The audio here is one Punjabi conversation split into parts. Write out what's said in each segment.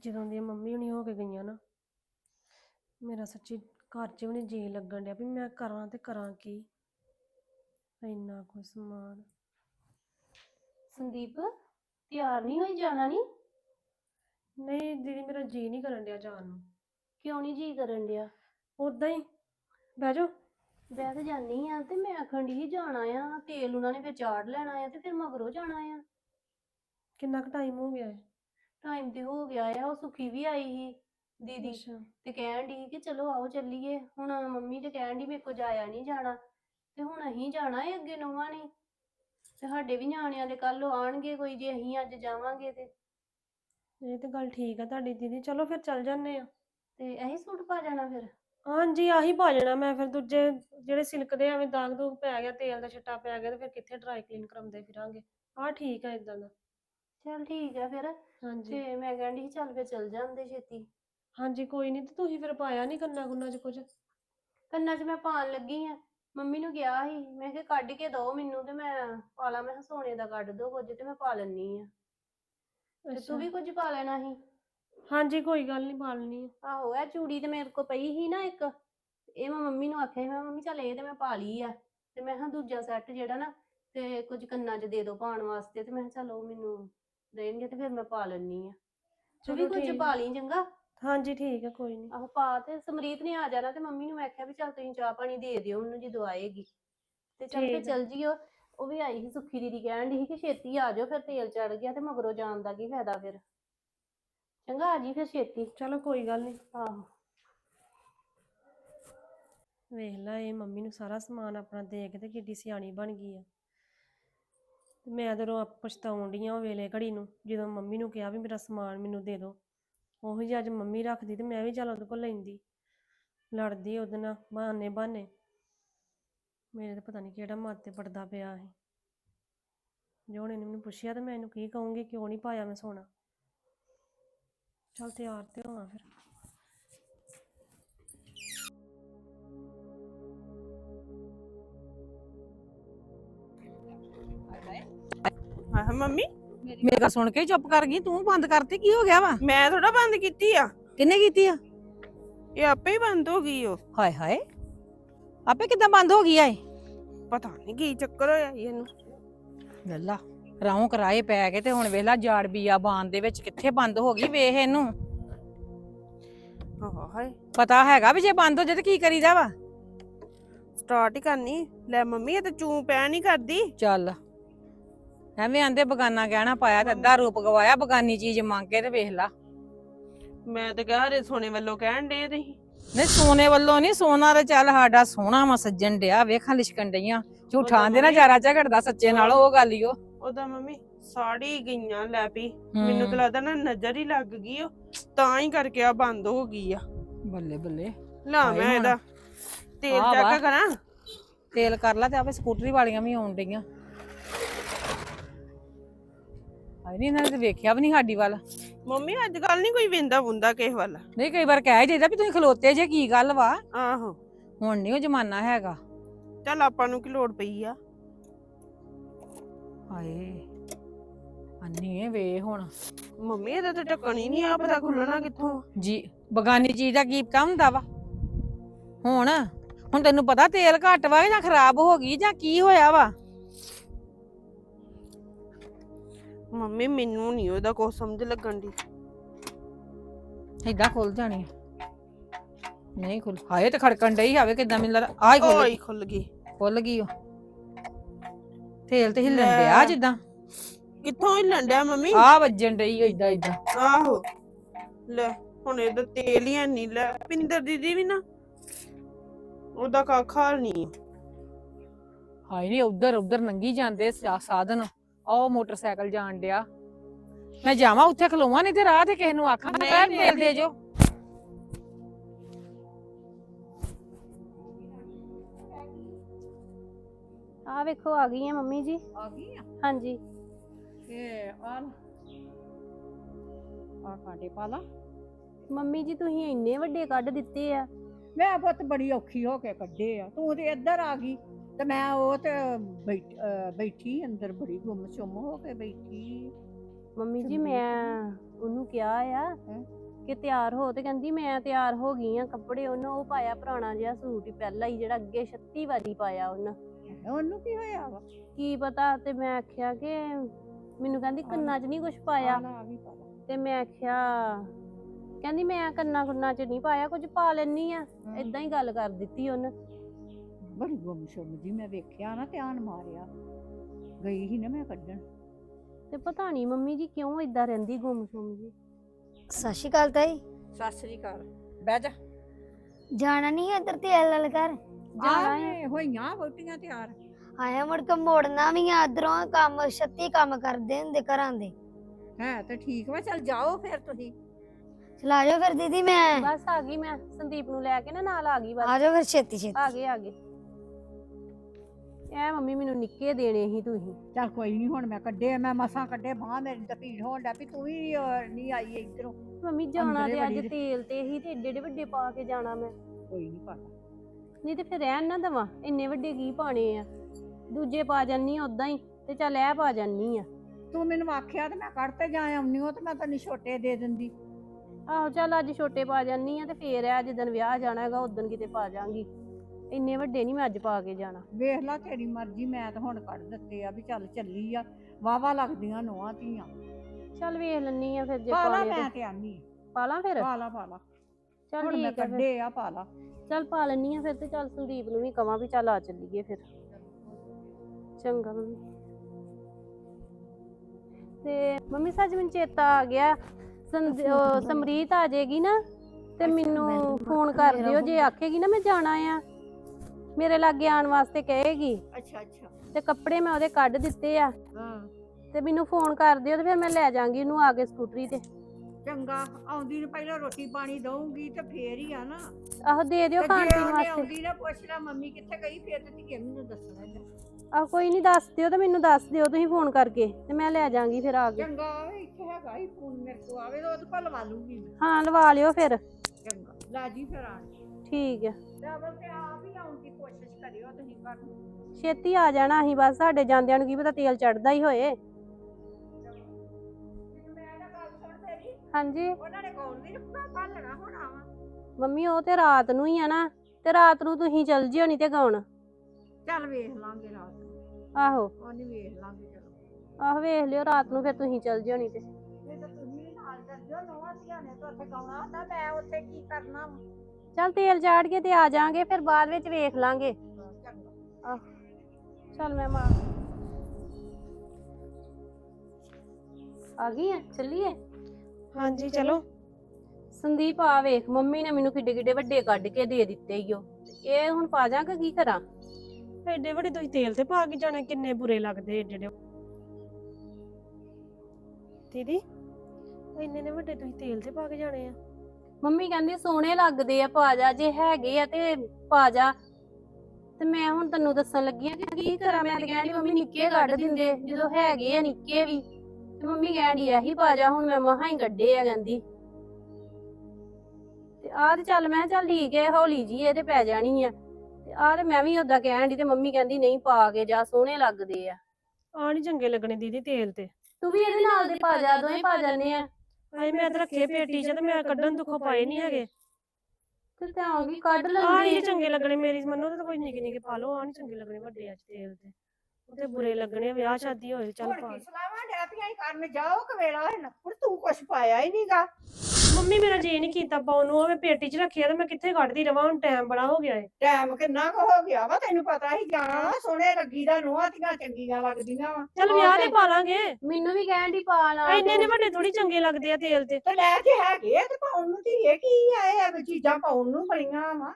ਜਦੋਂ ਦੀ ਮੰਮੀ ਹੁਣੀ ਹੋ ਕੇ ਗਈਆਂ ਨਾ ਮੇਰਾ ਸੱਚੀ ਘਰ 'ਚ ਵੀ ਨਹੀਂ ਜੀ ਲੱਗਣ ਡਿਆ ਵੀ ਮੈਂ ਕਰਾਂ ਤੇ ਕਰਾਂ ਕੀ। ਇੰਨਾ ਕੁ ਸਮਾਨ। ਸੰਦੀਪ ਤਿਆਰ ਨਹੀਂ ਹੋਈ ਜਾਣਾ ਨਹੀਂ ਨਹੀਂ ਦੀਦੀ ਮੇਰਾ ਜੀ ਨਹੀਂ ਕਰਨ ਡਿਆ ਜਾਣ ਨੂੰ। ਕਿਉਂ ਨਹੀਂ ਜੀ ਕਰਨ ਡਿਆ? ਉਦਾਂ ਹੀ ਬਹਿ ਜਾਓ। ਬਹਿ ਤੇ ਜਾਨੀ ਆ ਤੇ ਮੈਂ ਆਖਣ ਡਈ ਸੀ ਜਾਣਾ ਆ ਤੇਲ ਉਹਨਾਂ ਨੇ ਫਿਰ ਚਾੜ ਲੈਣਾ ਆ ਤੇ ਫਿਰ ਮਗਰੋਂ ਜਾਣਾ ਆ। ਕਿੰਨਾ ਕੁ ਟਾਈਮ ਹੋ ਗਿਆ ਹੈ ਟਾਈਮ ਤੇ ਹੋ ਗਿਆ ਆ ਉਹ ਸੁਖੀ ਵੀ ਆਈ ਸੀ ਦੀਦੀ ਅੱਛਾ। ਤੇ ਕਹਿਣ ਡਈ ਕਿ ਚਲੋ ਆਓ ਚੱਲੀਏ ਹੁਣ ਮੰਮੀ ਤੇ ਕਹਿਣ ਡਈ ਮੇਰੇ ਕੋ ਜਾਇਆ ਨਹੀਂ ਜਾਣਾ ਤੇ ਹੁਣ ਅਸੀਂ ਜਾਣਾ ਏ ਅੱਗੇ ਨੋਵਾਂ ਨੇ ਤੇ ਸਾਡੇ ਵੀ ਨਿਆਣਿਆਂ ਦੇ ਕੱਲ ਆਣਗੇ ਕੋਈ ਜੇ ਅਸੀਂ ਅੱਜ ਜਾਵਾਂਗੇ ਤੇ। ਇਹ ਤੇ ਗੱਲ ਠੀਕ ਆ ਤੁਹਾਡੀ ਦੀਦੀ ਚਲੋ ਫਿਰ ਚੱਲ ਜਾਂਦੇ ਆ। ਤੇ ਇਹੀ ਸੂਟ ਪਾ ਜਾਣਾ ਫਿਰ? ਹਾਂਜੀ ਆਹੀ ਪਾ ਜਾਣਾ ਮੈਂ ਫਿਰ ਦੂਜੇ ਜਿਹੜੇ ਸਿਲਕ ਦੇ ਐਵੇਂ ਦਾਗ ਦੂਗ ਪੈ ਗਿਆ ਤੇਲ ਦਾ ਛਿੱਟਾ ਪੈ ਗਿਆ ਤੇ ਫਿਰ ਕਿੱਥੇ ਡਰਾਈ ਕਲੀਨ ਕਰਾਉਂਦੇ ਫਿਰਾਂਗੇ। ਆਹ ਠੀਕ ਆ ਇਦਾਂ ਦਾ। ਚਲ ਠੀਕ ਆ ਫਿਰ। ਹਾਂਜੀ। ਤੇ ਮੈਂ ਕਹਿਣ ਡਈ ਸੀ ਚੱਲ ਫਿਰ ਚੱਲ ਜਾਂਦੇ ਛੇਤੀ। ਹਾਂਜੀ ਕੋਈ ਨਹੀਂ ਤੇ ਤੁਸੀਂ ਫਿਰ ਪਾਇਆ ਨਹੀਂ ਕੰਨਾ ਕੁੰਨਾ 'ਚ ਕੁਝ? ਕੰਨਾਂ 'ਚ ਮੈਂ ਪਾਣ ਲੱਗੀ ਆ। ਮੰਮੀ ਨੂੰ ਗਿਆ ਸੀ ਮੈਂ ਕਿਹਾ ਕੱਢ ਕੇ ਦੋ ਮੈਨੂੰ ਤੇ ਮੈਂ ਪਾ ਲਾ ਮੈਂ ਕਿਹਾ ਸੋਨੇ ਦਾ ਕੱਢ ਦੋ ਕੁਝ ਤੇ ਮੈਂ ਪਾ ਲੈਣੀ ਆ। ਤੇ ਤੂੰ ਵੀ ਕੁਝ ਪਾ ਲੈਣਾ ਸੀ? ਹਾਂਜੀ ਕੋਈ ਗੱਲ ਨਹੀਂ ਪਾ ਲੈਣੀ ਆਹੋ ਇਹ ਚੂੜੀ ਤੇ ਮੇਰੇ ਕੋ ਪਈ ਸੀ ਨਾ ਇੱਕ। ਇਹ ਮੈਂ ਮੰਮੀ ਨੂੰ ਆਖਿਆ ਸੀ, ਮੈਂ ਮੰਮੀ ਚੱਲ ਇਹ ਤੇ ਮੈਂ ਪਾ ਲਈ ਆ। ਤੇ ਮੈਂ ਕਿਹਾ ਦੂਜਾ ਸੈੱਟ ਜਿਹੜਾ ਨਾ ਤੇ ਕੁਝ ਕੰਨਾਂ 'ਚ ਦੇ ਦਿਓ ਪਾਉਣ ਵਾਸਤੇ। ਤੇ ਮੈਂ ਕਿਹਾ ਚੱਲ ਉਹ ਮੈਨੂੰ ਦੇਣਗੇ ਤੇ ਫਿਰ ਮੈਂ ਪਾ ਲੈਣੀ ਆ ਤੂੰ ਵੀ ਚਲੋ ਕੁਝ ਠੀਕ ਪਾ ਲਈ ਚੰਗਾ? ਹਾਂਜੀ ਠੀਕ ਆ ਕੋਈ ਨਹੀਂ ਆਹੋ ਪਾ ਤੇ ਸਮਰੀਤ ਨੇ ਆ ਜਾਣਾ ਤੇ ਮੰਮੀ ਨੂੰ ਮੈਂ ਆਖਿਆ ਵੀ ਚੱਲ ਤੁਸੀਂ ਚਾਹ ਪਾਣੀ ਦੇ ਦਿਓ ਉਹਨੂੰ ਜਦੋਂ ਆਏਗੀ। ਤੇ ਚੱਲ ਫਿਰ ਠੀਕ ਆ। ਚੱਲ ਜੀਓ। ਉਹ ਵੀ ਆਈ ਸੀ ਸੁੱਖੀ ਦੀਦੀ ਕਹਿਣ ਦੀ ਸੀ ਕਿ ਛੇਤੀ ਆ ਜਾਓ ਫਿਰ ਤੇਲ ਚੜ ਗਿਆ ਤੇ ਮਗਰੋਂ ਜਾਣ ਦਾ ਕੀ ਫਾਇਦਾ ਫਿਰ। ਚੰਗਾ ਆ ਜੀ ਫਿਰ ਛੇਤੀ। ਚਲੋ ਕੋਈ ਗੱਲ ਨਹੀਂ ਆਹੋ। ਵੇਖ ਲੈ ਇਹ ਮੰਮੀ ਨੂੰ ਸਾਰਾ ਸਮਾਨ ਆਪਣਾ ਦੇ ਕੇ ਤੇ ਕਿੱਡੀ ਸਿਆਣੀ ਬਣ ਗਈ ਆ। ਤੇ ਮੈਂ ਤਾਂ ਰੋ ਪਛਤਾਉਣ ਡਈ ਆ ਉਹ ਵੇਲੇ ਘੜੀ ਨੂੰ, ਜਦੋਂ ਮੰਮੀ ਨੂੰ ਕਿਹਾ ਵੀ ਮੇਰਾ ਸਮਾਨ ਮੈਨੂੰ ਦੇ ਦਿਓ ਉਹੀ ਜੇ ਅੱਜ ਮੰਮੀ ਰੱਖਦੀ ਤੇ ਮੈਂ ਵੀ ਚੱਲ ਉਹਦੇ ਕੋਲ ਲੈਂਦੀ। ਲੜਦੀ ਉਹਦੇ ਨਾਲ, ਬਹਾਨੇ ਬਹਾਨੇ। ਮੇਰੇ ਤਾਂ ਪਤਾ ਨਹੀਂ ਕਿਹੜਾ ਮੱਤ ਤੇ ਪੜਦਾ ਪਿਆ ਹੈ ਜੇ ਹੁਣ ਮੈਨੂੰ ਪੁੱਛਿਆ ਤੇ ਮੈਂ ਇਹਨੂੰ ਕੀ ਕਹੂੰਗੀ, ਕਿਉਂ ਨਹੀਂ ਪਾਇਆ ਮੈਂ ਸੋਨਾ। ਚੱਲ ਤਿਆਰ ਤੇ ਹੋਵਾਂ ਫਿਰ। ਆਹ ਮੰਮੀ ਮੇਰਾ ਸੁਣ ਕੇ ਹੀ ਚੁੱਪ ਕਰ ਗਈ ਤੂੰ ਬੰਦ ਕਰਤੀ ਕੀ ਹੋ ਗਿਆ ਵਾ? ਮੈਂ ਥੋੜਾ ਬੰਦ ਕੀਤੀ ਆ। ਕਿੰਨੇ ਕੀਤੀ ਆ? ਇਹ ਆਪੇ ਹੀ ਬੰਦ ਹੋ ਗਈ ਓ ਹਾਏ ਹਾਏ ਆਪੇ ਕਿਦਾਂ ਬੰਦ ਹੋ ਗਈ ਆਏ ਪਤਾ ਨਹੀਂ ਕੀ ਚੱਕਰ ਹੋਇਆ ਇਹਨੂੰ। ਵੇਲਾ ਰਾਉਂ ਕਰਾਏ ਪੈ ਗਏ ਤੇ ਹੁਣ ਵੇਲਾ ਜਾੜ ਬੀਆ ਬਾਨ ਦੇ ਵਿੱਚ ਕਿੱਥੇ ਬੰਦ ਹੋ ਗਈ ਵੇਖ ਇਹਨੂੰ। ਹਾਏ। ਪਤਾ ਹੈਗਾ ਵੀ ਜੇ ਬੰਦ ਹੋ ਜੇ ਤੇ ਕੀ ਕਰੀਦਾ ਵਾ? ਸਟਾਰਟ ਹੀ ਕਰਨੀ। ਲੈ ਮੰਮੀ ਇਹ ਤਾਂ ਚੂੰ ਪੈ ਨਹੀਂ ਕਰਦੀ। ਚੱਲ। ਐਵੇਂ ਆਂਦੇ ਬਗਾਨਾ ਗਹਿਣਾ ਪਾਇਆ ਤੇ ਅੱਧਾ ਰੂਪ ਗਵਾਇਆ ਬਗਾਨੀ ਚੀਜ਼ ਮੰਗ ਕੇ ਤੇ ਵੇਖ ਲਾ। ਮੈਂ ਤਾਂ ਕਿਹਾ ਰੇ ਸੋਨੇ ਵੱਲੋਂ ਕਹਿਣ ਦੇ ਤੁਸੀਂ। ਨਹੀਂ ਸੋਨੇ ਵੱਲੋਂ ਨਹੀਂ ਸੋਨਾ ਤੇ ਚੱਲ ਸਾਡਾ ਸੋਹਣਾ ਵਾ ਸੱਜਣ ਡਿਆ ਵੇਖਾਂ ਲਿਸ਼ਕਣ ਡਈਆਂ। ਝੂਠਾਂ ਦੇ ਨਾ। ਜਾਰਾ ਝਗੜਦਾ ਸੱਚੇ ਨਾਲ ਉਹ ਗੱਲ ਈ ਓ। ਉਹਦਾ ਮੰਮੀ ਸਾੜੀ ਗਈਆਂ ਲੈ ਪਈ ਮੈਨੂੰ ਤਾਂ ਲੱਗਦਾ ਨਾ ਨਜ਼ਰ ਹੀ ਲੱਗ ਗਈ ਓ ਤਾਂ ਹੀ ਕਰਕੇ ਆ ਬੰਦ ਹੋ ਗਈ ਆ। ਬੱਲੇ ਬੱਲੇ। ਲਾ ਮੈਂ। ਇਹਦਾ ਤੇਲ। ਚੱਕ ਕਰਾਂ। ਤੇਲ ਕਰ ਲਾ ਤੇ ਆਪੇ ਸਕੂਟਰੀ ਵਾਲੀਆਂ ਵੀ ਆਉਣ ਡਈਆਂ। ਨਹੀਂ ਇਹਨਾਂ ਨੇ ਤੇ ਵੇਖਿਆ ਵੀ ਨਹੀਂ ਸਾਡੀ ਵੱਲ। ਮੰਮੀ ਅੱਜ ਕੱਲ ਨਹੀਂ ਕੋਈ ਵਿੰਦਾ ਵੁੰਦਾ ਕਿਸੇ ਵੱਲ। ਨਹੀਂ ਕਈ ਵਾਰ ਕਹਿ ਜਾਈਦਾ ਵੀ ਤੁਸੀਂ ਖਲੋਤੇ ਜੇ ਕੀ ਗੱਲ ਵਾ? ਆਹੋ। ਹੁਣ ਨਹੀਂ ਉਹ ਜ਼ਮਾਨਾ ਹੈਗਾ। ਚੱਲ ਆਪਾਂ ਨੂੰ ਕੀ ਲੋੜ ਪਈ ਆ? ਹਾਏ ਅੰਨੀ ਵੇ ਹੁਣ। ਮੰਮੀ ਇਹਦਾ ਤਾਂ ਢੱਕਣ ਹੀ ਨਹੀਂ ਆ ਪਤਾ ਖੁੱਲਣਾ ਕਿੱਥੋਂ? ਜੀ ਬਗਾਨੀ ਚੀਜ਼ ਦਾ ਕੀ ਪਤਾ ਹੁੰਦਾ ਵਾ? ਹੁਣ ਹੁਣ ਤੈਨੂੰ ਪਤਾ ਤੇਲ ਘੱਟ ਵਾ ਜਾਂ ਖਰਾਬ ਹੋ ਗਈ ਜਾਂ ਕੀ ਹੋਇਆ ਵਾ? ਮੰਮੀ ਮੈਨੂੰ ਨਹੀਂ ਉਹਦਾ ਕੁਛ ਸਮਝ ਲੱਗਣ ਦੀ ਏਦਾਂ ਖੁੱਲ ਜਾਣੀ ਆ। ਨਹੀਂ ਖੁੱਲ ਹਾਏ ਤੇ ਖੜਕਣ ਡਈ ਆਵੇ ਕਿਦਾਂ ਮੈਨੂੰ ਲੱਗਦਾ ਆਹ ਹੀ ਖੁੱਲ ਓਏ ਗਈ। ਖੁੱਲ ਗਈ। ਖੁੱਲ ਗਈ ਉਹ। ਤੇਲ ਤੇ ਹਿੱਲਣ ਲੈ। ਡਿਆ ਜਿੱਦਾਂ। ਕਿੱਥੋਂ ਹਿੱਲਣ ਡਿਆ ਮੰਮੀ? ਆ ਵੱਜਣ ਡਈ ਏਦਾਂ ਏਦਾਂ। ਆਹੋ। ਲੈ ਹੁਣ ਇਹਦਾ ਤੇਲ ਹੀ ਨਹੀਂ ਲੈ ਪਿੰਦਰ ਦੀਦੀ ਵੀ ਨਾ ਉਹਦਾ ਕੱਖਾ ਨਹੀਂ ਹਾਏ ਨਹੀਂ ਉਧਰ ਉਧਰ ਨੰਗੀ ਜਾਂਦੇ ਸਾ- ਸਾਧਨ। ਉਹ ਮੋਟਰਸਾਈਕਲ ਜਾਣ ਡਿਆ। ਮੈਂ ਜਾਵਾਂ ਉੱਥੇ ਖਲੋਵਾਂ ਨਹੀਂ ਤੇ ਰਾਹ ਤੇ ਕਿਸੇ ਨੂੰ ਆਖਾਂ ਨਹੀਂ, ਮੈਂ ਨਹੀਂ। ਤੇਲ ਦੇ ਜੋ ਆ ਵੇਖੋ ਆ ਗਈ ਆ ਮੰਮੀ ਜੀ। ਆ ਗਈ ਆ? ਹਾਂਜੀ। ਇਹ ਆ ਆ ਕਾਂਟੇ ਪਾ ਲਾ। ਮੰਮੀ ਜੀ ਤੁਸੀਂ ਇੰਨੇ ਵੱਡੇ ਕੱਢ ਦਿੱਤੇ ਆ। ਮੈਂ ਪੁੱਤ ਬੜੀ ਔਖੀ ਹੋ ਕੇ ਕੱਢੇ ਆ। ਤੂੰ ਤੇ ਇੱਧਰ ਆ ਗਈ। ਤੇ ਮੈਂ ਉਹ ਤੇ ਬੈਠ- ਅਹ ਬੈਠੀ ਅੰਦਰ ਬੜੀ ਗੁੰਮ ਸੁੰਮ ਹੋ ਕੇ ਬੈਠੀ। ਮੰਮੀ ਜੀ। ਮੈਂ ਉਹਨੂੰ ਕਿਹਾ ਆ ਹੈਂ? ਕਿ ਤਿਆਰ ਹੋ ਤੇ ਕਹਿੰਦੀ ਮੈਂ ਤਿਆਰ ਹੋ ਗਈ ਆ ਕੱਪੜੇ ਉਹਨੂੰ ਉਹ ਪਾਇਆ ਪੁਰਾਣਾ ਜਿਹਾ ਸੂਟ ਹੀ ਪਹਿਲਾਂ ਹੀ ਜਿਹੜਾ ਅੱਗੇ 36 ਵਾਰੀ ਪਾਇਆ ਉਹਨਾਂ। ਉਹਨੂੰ ਕੀ ਹੋਇਆ ਵਾ? ਕੀ ਪਤਾ ਤੇ ਮੈਂ ਆਖਿਆ ਕਿ ਮੈਨੂੰ ਕਹਿੰਦੀ ਕੰਨਾਂ 'ਚ ਨਹੀਂ ਕੁਝ ਪਾਇਆ। ਨਾ ਵੀ ਪਤਾ ਤੇ ਮੈਂ ਆਖਿਆ ਕਹਿੰਦੀ ਮੈਂ ਕੰਨਾਂ ਕੁੰਨਾਂ 'ਚ ਨਹੀਂ ਪਾਇਆ ਕੁਝ ਪਾ ਲੈਣੀ ਆ। ਇਦਾਂ ਹੀ ਗੱਲ ਕਰ ਦਿੱਤੀ ਉਹਨੇ। ਬੜੀ ਗੁੰਮਸ਼ੁਮ ਜੀ ਮੈਂ ਵੇਖਿਆ ਨਾ ਧਿਆਨ ਮਾਰਿਆ। ਗਈ ਸੀ ਨਾ ਮੈਂ ਕੱਢਣ। ਤੇ ਪਤਾ ਨਹੀਂ ਮੰਮੀ ਜੀ ਕਿਉਂ ਇਦਾਂ ਰਹਿੰਦੀ ਗੁੰਮਸੁੰਮ ਜੀ? ਸਤਿ ਸ਼੍ਰੀ ਅਕਾਲ ਤਾਈ। ਸਤਿ ਸ੍ਰੀ ਅਕਾਲ। ਬਹਿ ਜਾ। ਜਾਣਾ ਨਹੀਂ ਇੱਧਰ ਤੇ ਐਲ ਐਲ ਕਰ ਜਾਣਾ ਆਏ ਹੋਈਆਂ ਵੋਟੀਆਂ ਤਿਆਰ। ਆਇਆ ਮੁੜ ਕੇ ਮੋੜਨਾ ਵੀ ਆ ਅਧਰੋਂ ਕੰਮ ਛੱਤੀ ਕੰਮ ਕਰਦੇ ਹੁੰਦੇ ਘਰਾਂ ਦੇ। ਹੈ ਤੇ ਠੀਕ ਵਾ ਚਲ ਜਾਓ ਫਿਰ ਤੁਸੀਂ। ਚਲਾ ਜਾਓ ਫਿਰ ਦੀਦੀ ਮੈਂ ਬਸ ਆ ਗਈ ਮੈਂ ਸੰਦੀਪ ਨੂੰ ਲੈ ਕੇ ਨਾ ਨਾਲ ਆ ਗਈ ਬਸ। ਆ ਜਾਓ ਫਿਰ ਛੇਤੀ ਆ ਛੇਤੀ ਗਏ ਆ ਗਏ। ਐ ਮੰਮੀ ਮੈਨੂੰ ਨਿੱਕੇ ਦੇਣੇ ਸੀ ਤੁਸੀਂ। ਚਲ ਕੋਈ ਨਹੀਂ ਹੁਣ ਮੈਂ ਕੱਢੇ ਮੈਂ ਮਸਾਂ ਕੱਢੇ ਬਾਹ ਮੇਰੀ ਤਾਂ ਭੀੜ ਹੋਣ ਲੱਗ ਪਈ ਤੂੰ ਵੀ ਅਹ, ਨਹੀਂ ਆਈ ਇਧਰੋਂ। ਮੰਮੀ ਜਾਣਾ ਅੰਦਰੇ ਤੇ ਅੱਜ ਤੇਲ ਤੇ ਹੀ ਤੇ ਏਡੇ ਏਡੇ ਵੱਡੇ ਪਾ ਕੇ ਜਾਣਾ ਮੈਂ। ਕੋਈ ਨਹੀਂ ਪਤਾ ਨਹੀਂ ਤੇ ਫਿਰ ਰਹਿਣ ਨਾ ਦਵਾਂ ਇੰਨੇ ਵੱਡੇ ਕੀ ਪਾਣੇ ਆ। ਦੂਜੇ ਪਾ ਜਾਨੀ ਆ ਉਦਾਂ ਹੀ ਤੇ ਚੱਲ ਇਹ ਪਾ ਜਾਨੀ ਆ। ਤੂੰ ਮੈਨੂੰ ਆਖਿਆ ਤੇ ਮੈਂ ਕੱਢ ਤੇ ਜਾ ਆਉਣੀ ਹੋ ਤੇ ਮੈਂ ਤੈਨੂੰ ਛੋਟੇ ਦੇ ਦਿੰਦੀ। ਆਹੋ ਚੱਲ ਅੱਜ ਛੋਟੇ ਪਾ ਜਾਨੀ ਆ ਤੇ ਫੇਰ ਆ ਜਦੋਂ ਵਿਆਹ ਜਾਣਾ ਹੈਗਾ ਉਦੋਂ ਕਿਤੇ ਪਾ ਜਾਾਂਗੀ। ਇੰਨੇ ਵੱਡੇ ਨਹੀਂ ਮੈਂ ਅੱਜ ਪਾ ਕੇ ਜਾਣਾ। ਵੇਖ ਲੈ ਤੇਰੀ ਮਰਜ਼ੀ ਮੈਂ ਤਾਂ ਹੁਣ ਕੱਢ ਦਿੱਤੇ ਆ ਵੀ ਚੱਲ ਚੱਲੀ ਆ। ਵਾਵਾ ਲੱਗਦੀਆਂ ਨੋਆਂ ਧੀਆਂ। ਚੱਲ ਵੇਖ ਲੈਣੀ ਆ ਫਿਰ ਜੇ ਪਾਲਾ ਪਾਣੇ ਮੈਂ ਤੇ ਤੇ ਆਨੀ ਪਾ ਲਾਂ ਫਿਰ? ਪਾਲਾ ਪਾਲਾ। ਚੱਲ ਹੁਣ ਮੈਂ ਠੀਕ ਆ ਫਿਰ। ਕੱਢੇ ਆ ਪਾਲਾ। ਚੱਲ ਪਾ ਲੈਣੀ ਆ ਫਿਰ ਤੇ ਚੱਲ ਸੰਦੀਪ ਨੂੰ ਵੀ ਕਵਾਂ ਵੀ ਚੱਲ ਆ ਚੱਲੀਏ ਫਿਰ। ਚੰਗਾ ਮੰਮੀ। ਤੇ ਮੰਮੀ ਸੱਚ ਮੈਨੂੰ ਚੇਤਾ ਆ ਗਿਆ। ਸੰਦ- ਉਹ ਸਮਰੀਤ ਆ ਜਾਏਗੀ ਨਾ ਤੇ ਮੈਨੂੰ ਫੋਨ ਕਰ ਦਿਓ। ਜੇ ਆਖੇਗੀ ਨਾ ਮੈਂ ਜਾਣਾ ਆ। ਮੇਰੇ ਲਾਗੇ ਆਉਣ ਵਾਸਤੇ ਕਹੇਗੀ। ਅੱਛਾ ਅੱਛਾ। ਤੇ ਕੱਪੜੇ ਮੈਂ ਉਹਦੇ ਕੱਢ ਦਿੱਤੇ ਆ। ਹਾਂ। ਤੇ ਮੈਨੂੰ ਫੋਨ ਕਰ ਦਿਓ ਤੇ ਫਿਰ ਮੈਂ ਲੈ ਜਾਾਂਗੀ ਉਹਨੂੰ ਆ ਕੇ ਸਕੂਟਰੀ ਤੇ। ਚੰਗਾ ਆਉਂਦੀ ਨੂੰ ਪਹਿਲਾਂ ਰੋਟੀ ਪਾਣੀ ਦਊਂਗੀ ਤੇ ਫੇਰ ਹੀ ਆ ਨਾ। ਆਹੋ ਦੇ ਦਿਓ ਤੇ ਖਾਣ ਜੇ ਪੀਣ ਉਹਨੇ ਵਾਸਤੇ। ਆਉਂਦੀ ਨਾ ਪੁੱਛ ਲੈ ਮੰਮੀ ਕਿੱਥੇ ਗਈ ਫੇਰ ਤੇ ਧੀਏ ਮੈਨੂੰ ਦੱਸਣਾ। ਆਹ ਕੋਈ ਨਹੀਂ ਦੱਸ ਦਿਓ ਤੇ ਮੈਨੂੰ ਦੱਸ ਦਿਓ ਤੁਸੀਂ ਫੋਨ ਕਰਕੇ ਤੇ ਮੈਂ ਲੈ ਜਾਾਂਗੀ ਫਿਰ ਆ ਕੇ। ਚੰਗਾ ਇੱਥੇ ਹੈਗਾ ਹੀ ਫੋਨ ਮੇਰੇ ਕੋ ਆਵੇ ਤਾਂ ਉਹ ਤੋਂ ਲਵਾ ਲੂੰਗੀ। ਹਾਂ ਲਵਾ ਲਿਓ ਫਿਰ। ਚੰਗਾ। ਲਾ ਜੀ ਫਿਰ ਆਣ ਠੀਕ ਆ। ਡਬਲ ਤੇ ਆਪ ਹੀ ਆਉਣ ਦੀ ਕੋਸ਼ਿਸ਼ ਕਰਿਓ ਤੁਸੀਂ ਘਰ ਨੂੰ। ਛੇਤੀ ਆ ਜਾਣਾ ਅਸੀਂ ਬਸ ਸਾਡੇ ਜਾਂਦਿਆਂ ਨੂੰ ਕੀ ਪਤਾ ਤੇਲ ਚੜਦਾ ਹੀ ਹੋਏ। ਮੈਨੂੰ ਮੈਂ ਨਾ ਗੱਲ ਸੁਣ ਤੇਰੀ ਹਾਂਜੀ। ਉਹਨਾਂ ਨੇ ਕੌਣ ਵੀ ਰੁਕਣਾ ਭਾਲਣਾ ਹੋਣਾ ਵਾ ਮੰਮੀ ਉਹ ਤੇ ਰਾਤ ਨੂੰ ਹੀ ਆ ਨਾ ਤੇ ਰਾਤ ਨੂੰ ਤੁਸੀਂ ਚੱਲ ਜਿਓ ਨਹੀਂ ਤੇ ਗਾਉਣ ਚੱਲ ਵੇਖ ਲਾਂਗੇ ਰਾਤ ਨੂੰ। ਆਹੋ। ਉਹ ਨਹੀਂ ਵੇਖ ਲਾਂਗੇ ਚਲੋ। ਆਹ ਵੇਖ ਲਿਓ ਰਾਤ ਨੂੰ ਫਿਰ ਤੁਸੀਂ ਚੱਲ ਜਿਓ ਨਹੀਂ ਤੇ। ਵੀ ਨਾਲ ਚੱਲੋ ਨੋਆ ਧੀਆਂ ਨੇ ਤਾਂ ਉੱਥੇ ਗਾਉਣਾ ਹੁੰਦਾ ਮੈਂ ਉੱਥੇ ਕੀ ਕਰਨਾ? ਵਾ? ਚੱਲ ਤੇਲ ਚਾੜ ਕੇ ਤੇ ਆ ਜਾਾਂਗੇ ਫਿਰ ਬਾਅਦ ਵਿੱਚ ਵੇਖ ਲਾਂਗੇ। ਚੰਗਾ ਚੱਲ ਮੈਂ ਮਾਰ ਆ ਗਈ ਆ ਚੱਲੀਏ? ਹਾਂਜੀ ਚਲੋ। ਸੰਦੀਪ ਆ ਵੇਖ ਮੰਮੀ ਨੇ ਮੈਨੂੰ ਕਿੱਡੇ ਕਿੱਡੇ ਵੱਡੇ ਕੱਢ ਕੇ ਦੇ ਦਿੱਤੇ ਈ ਓ ਇਹ ਹੁਣ ਪਾ ਜਾਾਂਗਾ ਕੀ ਕਰਾਂ? ਐਡੇ ਵੱਡੇ ਤੁਸੀਂ ਤੇਲ ਤੇ ਪਾ ਕੇ ਜਾਣਾ ਕਿੰਨੇ ਬੁਰੇ ਲੱਗਦੇ ਏਡੇ ਏਡੇ ਦੀਦੀ? ਇੰਨੇ ਨੇ ਵੱਡੇ ਤੁਸੀਂ ਤੇਲ ਤੇ ਪਾ ਕੇ ਜਾਣੇ ਆ। ਮੰਮੀ ਕਹਿੰਦੀ ਸੋਹਣੇ ਲੱਗਦੇ ਆ ਪਾ ਜਾ ਜੇ ਹੈਗੇ ਆ ਤੇ ਪਾ ਜਾ ਤੇ ਮੈਂ ਹੁਣ ਤੈਨੂੰ ਦੱਸਣ ਲੱਗੀ ਆ ਕਿ ਕੀ ਕਰਾਂ ਮੈਂ ਤੇ ਕਹਿੰਦੀ ਮੰਮੀ ਨਿੱਕੇ ਕੱਢ ਦਿੰਦੇ ਜਦੋਂ ਹੈਗੇ ਆ ਨਿੱਕੇ ਵੀ। ਤੇ ਮੰਮੀ ਕਹਿੰਦੀ ਇਹੀ ਪਾ ਜਾ ਹੁਣ ਮੈਂ ਮਹਾ ਹੀ ਕੱਢੇ ਆ ਕਹਿੰਦੀ। ਤੇ ਆਹ ਤੇ ਚੱਲ ਮੈਂ ਕਿਹਾ ਚੱਲ ਠੀਕ ਹੈ ਹੌਲੀ ਜੀ ਇਹ ਤੇ ਪੈ ਜਾਣੀ ਆ। ਤੇ ਆਹ ਤੇ ਮੈਂ ਵੀ ਓਦਾਂ ਕਹਿਣ ਦੀ ਤੇ ਮੰਮੀ ਕਹਿੰਦੀ ਨਹੀਂ ਪਾ ਕੇ ਜਾ ਸੋਹਣੇ ਲੱਗਦੇ ਆ। ਆ ਨਹੀਂ ਚੰਗੇ ਲੱਗਣੇ ਦੀਦੀ ਤੇਲ ਤੇ। ਤੂੰ ਵੀ ਇਹਦੇ ਨਾਲ ਦੇ ਪਾ ਜਾ ਦੋਵੇਂ ਪਾ ਜਾਂਦੇ ਆ। ਆਏ ਮੈਂ ਤਾਂ ਰੱਖੇ ਪੇਟੀ 'ਚ ਤੇ ਮੈਂ ਕੱਢਣ ਦੁੱਖੋਂ ਪਾਏ ਨਹੀਂ ਹੈਗੇ। ਤੇ ਤਾਂ ਆ ਗਈ ਕੱਢ ਆ ਲੈਂਦੀ ਨਹੀਂ ਚੰਗੇ ਲੱਗਣੇ ਮੇਰੀ ਮੰਨੋ ਤਾਂ ਕੋਈ ਨਿੱਕੇ ਨਿੱਕੇ ਪਾ ਲਓ ਆ ਨਹੀਂ ਚੰਗੇ ਲੱਗਣੇ ਵੱਡੇ 'ਚ ਤੇਲ ਤੇ ਉਹ ਤੇ ਬੁਰੇ ਲੱਗਣੇ ਵਿਆਹ ਸ਼ਾਦੀ ਹੋਏ ਚੱਲ ਹੁਣ ਪਾ। ਕੀ ਸਲਾਵਾਂ ਡੈਪੀਆਂ ਹੀ ਕਰਨ ਜਾਓ ਕਵੇਲਾ ਹੈ ਨਾ। ਹੁਣ ਤੂੰ ਕੁਛ ਪਾਇਆ ਹੀ ਨਹੀਂਗਾ ਮੰਮੀ ਮੇਰਾ ਜੀ ਨਹੀਂ ਕੀਤਾ ਪਾਉਣ ਨੂੰ ਉਹ ਮੈਂ ਪੇਟੀ 'ਚ ਰੱਖਿਆ ਤੇ ਮੈਂ ਕਿੱਥੇ ਕੱਢਦੀ ਰਵਾਂ ਹੁਣ ਟਾਈਮ ਬੜਾ ਹੋ ਗਿਆ ਏ। ਟਾਈਮ ਕਿੰਨਾ ਕੁ ਹੋ ਗਿਆ ਵਾ ਤੈਨੂੰ ਪਤਾ ਹੀ ਜਾਣਾ ਸੋਹਣੇ ਲੱਗੀਦਾ ਨੂੰਹਾਂ ਧੀਆਂ ਚੰਗੀਆਂ ਲੱਗਦੀਆਂ ਵਾ। ਚੱਲ ਵਿਆਹ ਦੇ ਪਾ ਲਾਂਗੇ। ਮੈਨੂੰ ਵੀ ਕਹਿਣ ਦੀ ਪਾ ਲਾ ਇੰਨੇ ਨੇ ਵੱਡੇ ਥੋੜੀ ਚੰਗੇ ਲੱਗਦੇ ਆ ਤੇਲ ਤੇ। ਤੇ ਲੈ ਕੇ ਹੈਗੇ ਆ ਤੇ ਪਾਉਣ ਨੂੰ ਧੀਏ ਕੀ ਆ ਇਹ ਵੀ ਚੀਜ਼ਾਂ ਪਾਉਣ ਨੂੰ ਬੜੀਆਂ ਵਾ।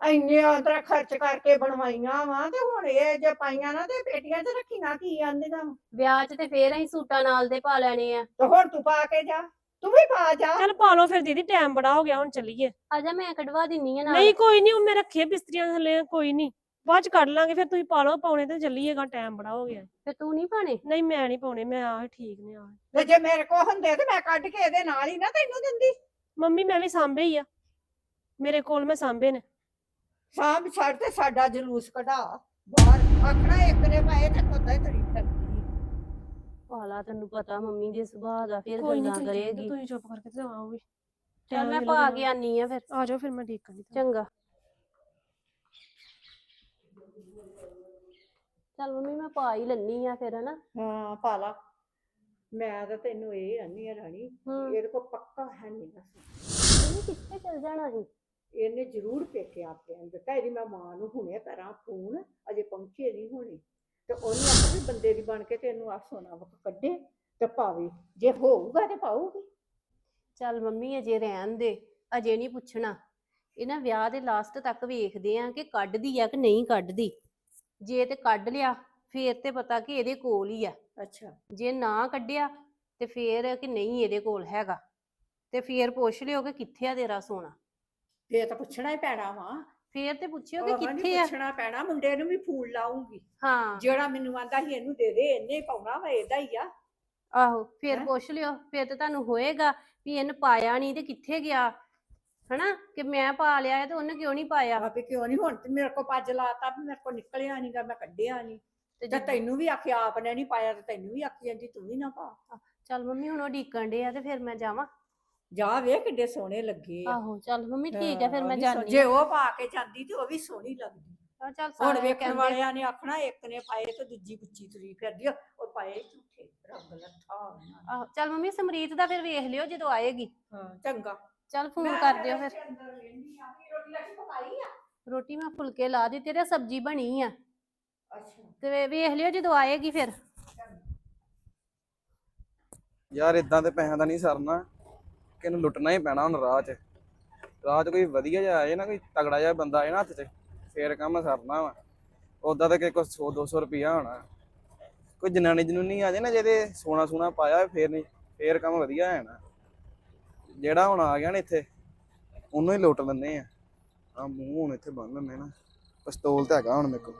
ਇੰਨੇ ਅੰਦਰ ਖਰਚ ਕਰਕੇ ਬਣਵਾਈਆਂ ਵਾ ਤੇ ਹੁਣ ਇਹ ਜੇ ਪਾਈਆਂ ਨਾ ਤੇ ਪੇਟੀਆਂ 'ਚ ਰੱਖੀਆਂ ਕੀ ਆਂਦੀਆਂ ਵਾਂ। ਵਿਆਹ 'ਚ ਤੇ ਫੇਰ ਅਸੀਂ ਸੂਟਾਂ ਨਾਲ ਦੇ ਪਾ ਲੈਣੇ ਆ। ਤੇ ਹੁਣ ਤੂੰ ਪਾ ਕੇ ਜਾ। ਤੂੰ ਵੀ ਪਾ ਜਾ। ਚੱਲ ਪਾ ਲਓ ਫਿਰ ਦੀਦੀ ਟਾਈਮ ਬੜਾ ਹੋ ਗਿਆ ਹੁਣ ਚੱਲੀਏ। ਆਜਾ ਮੈਂ ਕਢਵਾ ਦਿੰਨੀ ਆ ਨਾਲ। ਨਹੀਂ ਕੋਈ ਨਹੀਂ ਉਹ ਮੈਂ ਰੱਖੇ ਬਿਸਤਰੀਆਂ ਥੱਲੇ ਕੋਈ ਨਹੀਂ ਬਾਅਦ ਚ ਕੱਢ ਲਾਂਗੇ ਫਿਰ ਤੁਸੀਂ ਪਾ ਲਓ ਪਾਉਣੇ ਤੇ ਚੱਲੀਏਗਾ ਟਾਈਮ ਬੜਾ ਹੋ ਗਿਆ। ਫੇ ਤੂੰ ਨਹੀਂ ਪਾਣੇ ਨਹੀਂ ਮੈਂ ਨਹੀਂ ਪਾਉਣੇ ਮੈਂ ਆਹ ਠੀਕ ਨੇ ਆਹ। ਤੇ ਜੇ ਮੇਰੇ ਕੋਲ ਹੁੰਦੇ ਤੇ ਮੈਂ ਕੱਢ ਕੇ ਇਹਦੇ ਨਾਲ ਹੀ ਨਾ ਤੈਨੂੰ ਦਿੰਦੀ। ਮੰਮੀ ਮੈਂ ਵੀ ਸਾਂਭੇ ਹੀ ਆ। ਮੇਰੇ ਕੋਲ ਮੈਂ ਸਾਂਭੇ ਨੇ। ਸਾਂਭ ਛੱਡ ਤੇ ਸਾਡਾ ਜਲੂਸ ਕਢਾ। ਬਾਹਰ ਆਖਣਾ ਇੱਕ ਨੇ ਪਾਏ ਤੇ ਕੋਦਾ ਹੀ ਪਾਲਾ ਤੈਨੂੰ ਪਤਾ ਮੰਮੀ ਦੇ ਸੁਭਾਅ ਦਾ ਫਿਰ ਕੋਈ ਨਹੀਂ ਗੱਲਾਂ ਕਰੇਗੀ। ਤੁਸੀਂ ਚੁੱਪ ਕਰਕੇ ਤੇ ਆਓ ਵੀ। ਚੱਲ ਮੈਂ ਪਾ ਕੇ ਆਨੀ ਆ ਫਿਰ। ਆ ਜਾਓ ਫਿਰ ਮੈਂ ਠੀਕ ਕਰੀ ਚੰਗਾ। ਚੱਲ ਮੰਮੀ ਮੈਂ ਪਾ ਹੀ ਲੈਣੀ ਆ ਫਿਰ ਹਨਾ? ਹਾਂ ਪਾਲਾ। ਮੈਂ ਤਾਂ ਤੈਨੂੰ ਇਹ ਆਨੀ ਆ ਰਾਣੀ ਹੂੰ। ਇਹਦੇ ਕੋ ਪੱਕਾ ਹੈ ਨਹੀਂ ਬਸ। ਮੰਮੀ ਕਿੱਥੇ ਚਲ ਜਾਣਾ ਸੀ? ਇਹਨੇ ਜ਼ਰੂਰ ਪੇਕੇ ਆਪੇ ਆਂ ਦਿੱਤਾ ਇਹਦੀ ਮੈਂ ਮਾਂ ਨੂੰ ਹੁਣੇ ਕਰਾਂ ਫੋਨ ਅਜੇ ਪਹੁੰਚੇ ਨਹੀਂ ਹੋਣੀ। ਤੇ ਉਹਨੇ ਆਖਿਆ ਵੀ ਬੰਦੇ ਦੀ ਬਣ ਕੇ ਤੈਨੂੰ ਆ ਸੋਨਾ ਵਕ ਕੱਢੇ ਤੇ ਪਾਵੇ। ਜੇ ਹੋਊਗਾ ਤੇ ਪਾਊਗੀ। ਚੱਲ ਮੰਮੀ ਅਜੇ ਰਹਿਣ ਦੇ। ਅਜੇ ਨਹੀਂ ਪੁੱਛਣਾ। ਇਹਨਾਂ ਵਿਆਹ ਦੇ ਲਾਸਟ ਤੱਕ ਵੇਖਦੇ ਆ ਕਿ ਕੱਢਦੀ ਆ ਕਿ ਨਹੀਂ ਕੱਢਦੀ। ਜੇ ਤੇ ਕੱਢ ਲਿਆ ਫੇਰ ਤੇ ਪਤਾ ਕਿ ਇਹਦੇ ਕੋਲ ਹੀ ਆ। ਅੱਛਾ। ਜੇ ਨਾ ਕੱਢਿਆ ਤੇ ਫੇਰ ਕਿ ਨਹੀਂ ਇਹਦੇ ਕੋਲ ਹੈਗਾ। ਤੇ ਫੇਰ ਪੁੱਛ ਲਿਓ ਕਿ ਕਿੱਥੇ ਆ ਤੇਰਾ ਸੋਨਾ। ਫੇਰ ਤਾਂ ਪੁੱਛਣਾ ਹੀ ਪੈਣਾ ਵਾ। ਫੇਰ ਤੇ ਪੁੱਛਿਓ ਕਿ ਕਿੱਥੇ ਆ? ਪੁੱਛਣਾ ਪੈਣਾ ਮੁੰਡੇ ਨੂੰ ਵੀ ਫੋਨ ਲਾਉਂਗੀ। ਹਾਂ। ਜਿਹੜਾ ਮੈਨੂੰ ਆਂਦਾ ਸੀ ਇਹਨੂੰ ਦੇ ਦੇ ਇਹਨੇ ਪਾਉਣਾ ਵਾ ਇਹਦਾ ਹੀ ਆ। ਆਹੋ ਫੇਰ ਹੈਂ? ਪੁੱਛ ਲਿਓ ਫੇਰ ਤੇ ਤੁਹਾਨੂੰ ਹੋਏਗਾ ਵੀ ਇਹਨੇ ਪਾਇਆ ਨਹੀਂ ਤੇ ਕਿੱਥੇ ਗਿਆ? ਹਨਾ ਕਿ ਮੈਂ ਪਾ ਲਿਆ ਹੈ ਤੇ ਉਹਨੇ ਕਿਉਂ ਨਹੀਂ ਪਾਇਆ? ਆਪੇ ਕਿਉਂ ਨਹੀਂ ਹੁਣ ਤੇ ਮੇਰੇ ਕੋ ਪੱਜ ਲਾਤਾ ਵੀ ਮੇਰੇ ਕੋ ਨਿਕਲਿਆ ਨਹੀਂਗਾ ਮੈਂ ਕੱਢਿਆ ਨਹੀਂ ਤੇ ਤੇ ਤੈਨੂੰ ਵੀ ਆਖਿਆ ਆਪ ਨੇ ਨਹੀਂ ਪਾਇਆ ਤੇ ਤੈਨੂੰ ਵੀ ਆਖੀ ਜਾਂਦੀ ਤੂੰ ਵੀ ਨਾ ਪਾ। ਚੱਲ ਮੰਮੀ ਹੁਣ ਉਹ ਡੀਕਣ ਡੇ ਆ ਤੇ ਫਿਰ ਮੈਂ ਜਾਵਾਂ। ਜਾ ਵੇ ਕਿੱਡੇ ਸੋਹਣੇ ਲੱਗੇ ਆ। ਆਹੋ ਚੱਲ ਮੰਮੀ ਠੀਕ ਹੈ ਫਿਰ ਹਾਂ, ਮੈਂ ਵੀ ਸੋ- ਜਾਣੀ ਜੇ ਉਹ ਪਾ ਕੇ ਜਾਂਦੀ ਤੇ ਉਹ ਵੀ ਸੋਹਣੀ ਲੱਗਦੀ। ਚੱਲ ਹੁਣ ਸਾਰੇ ਵੇਖਣ ਕਹਿੰਦੇ- ਵਾਲਿਆਂ ਨੇ ਆਖਣਾ ਇੱਕ ਨੇ ਪਾਏ ਤੇ ਦੂਜੀ ਗੁੱਚੀ ਤੁਰੀ ਫਿਰਦੀ ਆ, ਉਹ ਪਾਏ ਝੂਠੇ ਰੰਗ ਲੱਥਾ ਉਹਨਾਂ ਨੇ। ਆਹੋ ਚੱਲ ਮੰਮੀ ਸਮਰੀਤ ਦਾ ਫਿਰ ਵੇਖ ਲਿਓ ਜਦੋਂ ਆਏਗੀ। ਹਾਂ ਚੰਗਾ। ਚੱਲ ਫੋਨ ਕਰ ਦਿਓ ਫਿਰ। ਰੋਟੀ ਰਾਟੀ ਪਕਾਈ ਆ? ਰੋਟੀ ਮੈਂ ਫੁਲਕੇ ਲਾ ਦਿੱਤੇ ਤੇ ਸਬਜ਼ੀ ਬਣੀ ਆ। ਅੱਛਾ। ਤੇ ਵੇ- ਵੇਖ ਲਿਓ ਜਦੋਂ ਆਏਗੀ ਫਿਰ। ਯਾਰ ਇਦਾਂ ਤੇ ਪੈਸਿਆਂ ਦਾ ਨਹੀਂ ਸਰਨਾ। ਇਹਨੂੰ ਲੁੱਟਣਾ ਹੀ ਪੈਣਾ ਹੁਣ ਰਾਹ 'ਚ। ਰਾਹ 'ਚ ਕੋਈ ਵਧੀਆ ਜਿਹਾ ਆਏ ਨਾ, ਕੋਈ ਤਗੜਾ ਜਿਹਾ ਬੰਦਾ ਆਏ ਨਾ ਹੱਥ 'ਚ, ਫੇਰ ਕੰਮ ਸਰਨਾ ਵਾ। ਉਦਾਂ ਤਾਂ ਕਿ ਕੋਈ 100 200 ਰੁਪਿਆ ਹੋਣਾ। ਕੋਈ ਜਨਾਨੀ ਜਨੂਨੀ ਆ ਜਾਏ ਨਾ ਜਿਹਦੇ ਸੋਨਾ ਸੋਨਾ ਪਾਇਆ ਹੋਏ ਫੇਰ ਨਹੀਂ ਫੇਰ ਕੰਮ ਵਧੀਆ ਹੈ ਨਾ ਜਿਹੜਾ ਹੁਣ ਆ ਗਿਆ ਨਾ ਇੱਥੇ, ਉਹਨੂੰ ਹੀ ਲੁੱਟ ਲੈਂਦੇ ਆ। ਆ ਮੂੰਹ ਹੁਣ ਇੱਥੇ ਬੰਨ ਲੈਂਦੇ ਨਾ। ਪਿਸਤੌਲ ਤਾਂ ਹੈਗਾ ਹੁਣ ਮੇਰੇ ਕੋਲ।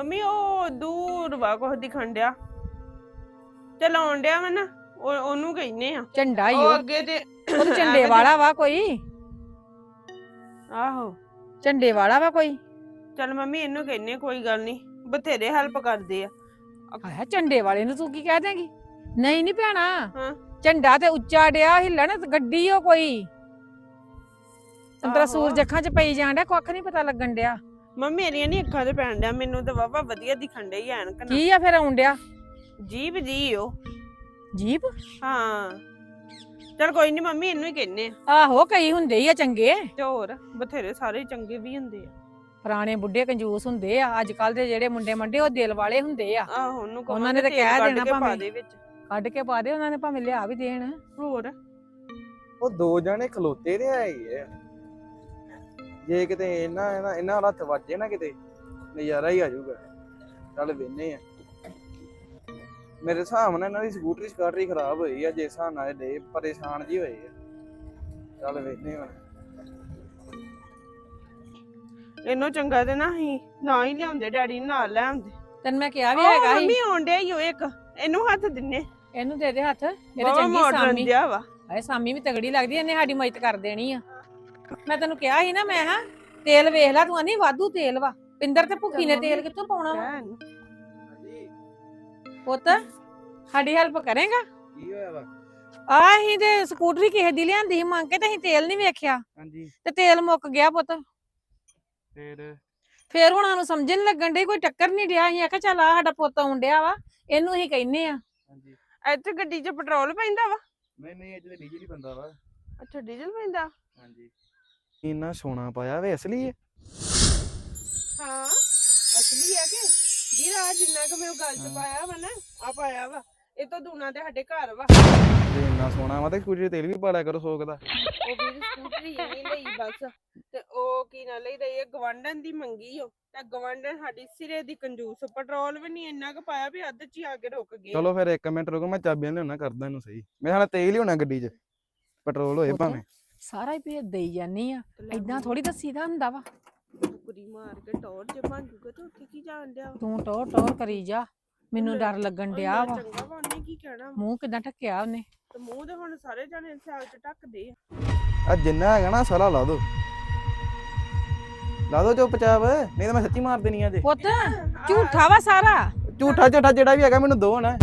ਮੰਮੀ ਉਹ ਦੂਰ ਵਾ ਕੁਛ ਦਿਖਣ ਡਿਆ। ਚਲਾਉਣ ਡਿਆ ਵਾ ਨਾ ਉਹ ਉਹਨੂੰ ਕਹਿੰਨੇ ਆ। ਝੰਡਾ ਹੀ ਉਹ ਉਹ। ਅੱਗੇ ਤੇ ਉਹ ਤਾਂ ਝੰਡੇ ਵਾਲਾ ਵਾ ਕੋਈ। ਆਹੋ। ਝੰਡੇ ਵਾਲਾ ਵਾ ਕੋਈ। ਚੱਲ ਮੰਮੀ ਇਹਨੂੰ ਕਹਿੰਨੇ ਕੋਈ ਗੱਲ ਨਹੀਂ ਬਥੇਰੇ ਹੈਲਪ ਕਰਦੇ ਆ। ਆਇਆ ਝੰਡੇ ਵਾਲੇ ਨੂੰ ਤੂੰ ਕੀ ਕਹਿ ਦੇਂਗੀ? ਨਹੀਂ ਨਹੀਂ ਭੈਣਾ ਹਾਂ। ਝੰਡਾ ਤੇ ਉੱਚਾ ਡਿਆ ਹਿੱਲਣ ਤੇ ਗੱਡੀ ਓ ਕੋਈ। ਅੰਤਰਾ ਆਹੋ। ਸੂਰਜ ਅੱਖਾਂ 'ਚ ਪਈ ਜਾਣ ਡਿਆ ਕੁੱਖ ਨਹੀਂ ਪਤਾ ਲੱਗਣ ਡਿਆ। ਮੰਮੀ ਮੇਰੀਆਂ ਨਹੀਂ ਅੱਖਾਂ ਤੇ ਪੈਣ ਡਿਆ ਮੈਨੂੰ ਤਾਂ ਵਾਵਾ ਵਧੀਆ ਦਿਖਣ ਡਈ ਐਨਕ ਨਾਲ ਕੀ ਆ ਫਿਰ ਆਉਣ ਡਿਆ? ਜੀਬ ਜੀ ਉਹ ਜੀਪ ਹਾਂ। ਚੱਲ ਕੋਈ ਨਹੀਂ ਮੰਮੀ ਇਹਨੂੰ ਹੀ ਕਹਿੰਨੇ ਆ। ਆਹੋ ਕਈ ਹੁੰਦੇ ਹੀ ਆ ਚੰਗੇ। ਤੇ ਹੋਰ ਬਥੇਰੇ ਸਾਰੇ ਚੰਗੇ ਵੀ ਹੁੰਦੇ ਆ। ਪੁਰਾਣੇ ਬੁੱਢੇ ਕੰਜੂਸ ਹੁੰਦੇ ਆ ਅੱਜ ਕੱਲ ਦੇ ਜਿਹੜੇ ਮੁੰਡੇ ਮੰਡੇ ਉਹ ਦਿਲ ਵਾਲੇ ਹੁੰਦੇ ਆ। ਆਹੋ ਉਹਨੂੰ ਕਹੋ ਉਹਨਾਂ ਨੇ ਤੇ ਕਹਿ ਕੱਢ ਦੇਣਾ ਕੇ ਪਾ ਭਾਵੇਂ। ਦੇ ਵਿੱਚ। ਕੱਢ ਕੇ ਪਾ ਦੇ ਉਹਨਾਂ ਨੇ ਭਾਵੇਂ ਲਿਆ ਵੀ ਦੇਣ। ਹੋਰ? ਉਹ ਦੋ ਜਣੇ ਖਲੋਤੇ ਤੇ ਆਏ ਆ। ਜੇ ਕਿਤੇ ਇਹਨਾਂ ਇਹਨਾਂ ਇਹਨਾਂ ਦਾ ਹੱਥ ਵੱਜੇ ਨਾ ਕਿਤੇ ਨਜ਼ਾਰਾ ਹੀ ਆ ਜਾਊਗਾ। ਚੱਲ ਵੇਨੇ ਆ। ਮੇਰੇ ਹਿਸਾਬ ਨਾਲ ਇਹਨਾਂ ਦੀ ਸਕੂਟਰੀ ਸਕਾਟਰੀ ਖਰਾਬ ਹੋਈ ਆ ਜੇ ਹਿਸਾਬ ਨਾਲ ਡੇ ਪਰੇਸ਼ਾਨ ਜੀ ਹੋਏ ਆ। ਚੱਲ ਵੇਨੇ ਹੁਣ। ਇਹਨੂੰ ਚੰਗਾ ਤੇ ਨਾ ਹੀ ਨਾ ਹੀ ਲਿਆਉਂਦੇ ਡੈਡੀ ਨੂੰ ਨਾਲ ਲੈ ਆਉਂਦੇ। ਤੈਨੂੰ ਮੈਂ ਕਿਹਾ ਵੀ ਉਹ ਹੈਗਾ ਸੀ। ਮੰਮੀ ਆਉਣ ਡਿਆ ਈ ਓ ਇੱਕ ਇਹਨੂੰ ਹੱਥ ਦਿੰਨੇ। ਇਹਨੂੰ ਦੇ ਦੇ ਹੱਥ ਮੇਰੇ ਬਾਵਾ ਚੰਗੀ ਮਾਡਰਨ ਸਾਮੀ। ਜਿਹਾ ਵਾ। ਹਾਏ ਸਾਮੀ ਵੀ ਤਗੜੀ ਲੱਗਦੀ ਇਹਨੇ ਸਾਡੀ ਮਦਦ ਕਰ ਦੇਣੀ ਆ। ਮੈਂ ਤੈਨੂੰ ਕਿਹਾ ਸੀ ਨਾ ਮੈਂ ਹਾਂ ਤੇਲ ਵੇਖ ਲੈ ਤੂੰ ਆਨੀ ਵਾਧੂ ਤੇਲ ਵਾ। ਪਿੰਦਰ ਤੇ ਭੁੱਖੀ ਨੇ ਤੇਲ ਕਿੱਥੋਂ ਪਾਉਣਾ ਵਾ। ਪੁੱਤ ਸਾਡੀ ਹੈਲਪ ਕਰੇਗਾ? ਕੀ ਹੋਇਆ ਵਾ? ਆ ਅਸੀਂ ਤੇ ਸਕੂਟਰੀ ਕਿਸੇ ਦੀ ਲਿਆਂਦੀ ਸੀ ਮੰਗ ਕੇ ਤੇ ਅਸੀਂ ਤੇਲ ਨਹੀਂ ਵੇਖਿਆ। ਹਾਂਜੀ। ਤੇ ਤੇਲ ਮੁੱਕ ਗਿਆ ਪੁੱਤ। ਫੇਰ? ਫੇਰ ਹੁਣ ਸਾਨੂੰ ਸਮਝਣ ਲੱਗਣ ਡਈ ਕੋਈ ਟੱਕਰ ਨਹੀਂ ਡਿਆ। ਅਸੀਂ ਆਖਿਆ ਚੱਲ ਆ ਸਾਡਾ ਪੁੱਤ ਆਉਣ ਡਿਆ ਵਾ ਇਹਨੂੰ ਹੀ ਕਹਿੰਨੇ ਆ। ਹਾਂਜੀ। ਇੱਥੇ ਗੱਡੀ 'ਚ ਪੈਟਰੋਲ ਪੈਂਦਾ ਵਾ? ਨਹੀਂ ਨਹੀਂ ਇਹ ਤੇ ਡੀਜ਼ਲ ਹੀ ਬੰਦਾ ਵਾ। ਅੱਛਾ ਡੀਜ਼ਲ ਪੈਂਦਾ? ਹਾਂਜੀ। ਇੰਨਾ ਸੋਨਾ ਪਾਇਆ ਵੇ ਅਸਲੀ ਹੈ ਹਾਂ ਅਸਲੀ ਹੈ ਕਿ? ਵੀਰਾ ਜਿੰਨਾ ਕਿ ਮੈਂ ਉਹ ਗੱਲ 'ਚ। ਪਾਇਆ ਵਾ ਨਾ ਆ ਪਾਇਆ ਵਾ। ਇਹ ਤੋਂ ਦੂਣਾ ਤੇ ਸਾਡੇ ਘਰ ਵਾ। ਜੇ ਇੰਨਾ ਸੋਨਾ ਵਾ ਤੇ ਤੇ ਤੇਲ ਵੀ ਪਾ ਲਿਆ ਕਰੋ ਸੋਕ ਦਾ। ਉਹ ਵੀਰ ਸਕੂਟਰੀ ਨਹੀਂ ਲਈ ਬਸ। ਤੇ ਉਹ ਕੀ ਨਾ ਲਈ ਰਹੀ ਹੈ ਗਵੰਡਨ ਦੀ ਮੰਗੀ ਉਹ ਤੇ ਗਵੰਡਨ ਸਾਡੀ ਸਿਰੇ ਦੀ ਕੰਜੂਸ ਪੈਟਰੋਲ ਵੀ ਨਹੀਂ ਇੰਨਾ ਕੁ ਪਾਇਆ ਵੀ ਅੱਧ 'ਚ ਹੀ ਆ ਕੇ ਰੁਕ ਗਏ ਚਲੋ ਫਿਰ ਇੱਕ ਮਿੰਟ ਰੁਕੋ ਮੈਂ ਚਾਬੀਆਂ ਲਿਆਉਣਾ ਕਰਦਾ ਇਹਨੂੰ ਸਹੀ। ਮੇਰੇ ਹਾਲੇ ਤੇਲ ਹੀ ਹੋਣਾ ਗੱਡੀ 'ਚ। ਪੈਟਰੋਲ ਹੋਏ ਭਾਵੇਂ। ਸਾਰਾ ਹੀ ਭੇਜ ਦੇਈ ਜਾਨੀ ਆ। ਏਦਾਂ ਥੋੜੀ ਦੱਸੀਦਾ ਹੁੰਦਾ ਵਾ। ਕੁੜੀ ਮਾਰ ਕੇ ਟੌਰ ਜੇ ਬਣ ਜੂਗਾ ਤੇ ਉੱਥੇ ਕੀ ਜਾਣ ਡਿਆ ਵਾ? ਤੂੰ ਟੋਰ ਟੋਰ ਕਰੀ ਜਾ। ਮੈਨੂੰ ਡਰ ਲੱਗਣ ਡਿਆ ਵਾ। ਚੰਗਾ ਵਾ ਉਹਨੇ ਕੀ ਕਹਿਣਾ ਵਾ? ਮੂੰਹ ਕਿਦਾਂ ਢੱਕਿਆ ਉਹਨੇ? ਤੇ ਮੂੰਹ ਤੇ ਹੁਣ ਸਾਰੇ ਜਾਣੇ ਸਿਆਲ 'ਚ ਢੱਕਦੇ ਆ। ਆ ਜਿੰਨਾ ਹੈਗਾ ਨਾ ਸਾਰਾ ਲਾ ਦੋ। ਲਾ ਦੋ ਚੁੱਪਚਾਪ ਨਹੀਂ ਤਾਂ ਮੈਂ ਸੱਚੀ ਮਾਰ ਦੇਣੀ ਆ ਜੇ ਪੁੱਤ ਝੂਠਾ ਵਾ ਸਾਰਾ। ਝੂਠਾ ਝੂਠਾ ਜਿਹੜਾ ਵੀ ਹੈਗਾ ਮੈਨੂੰ ਦੋ ਨਾ।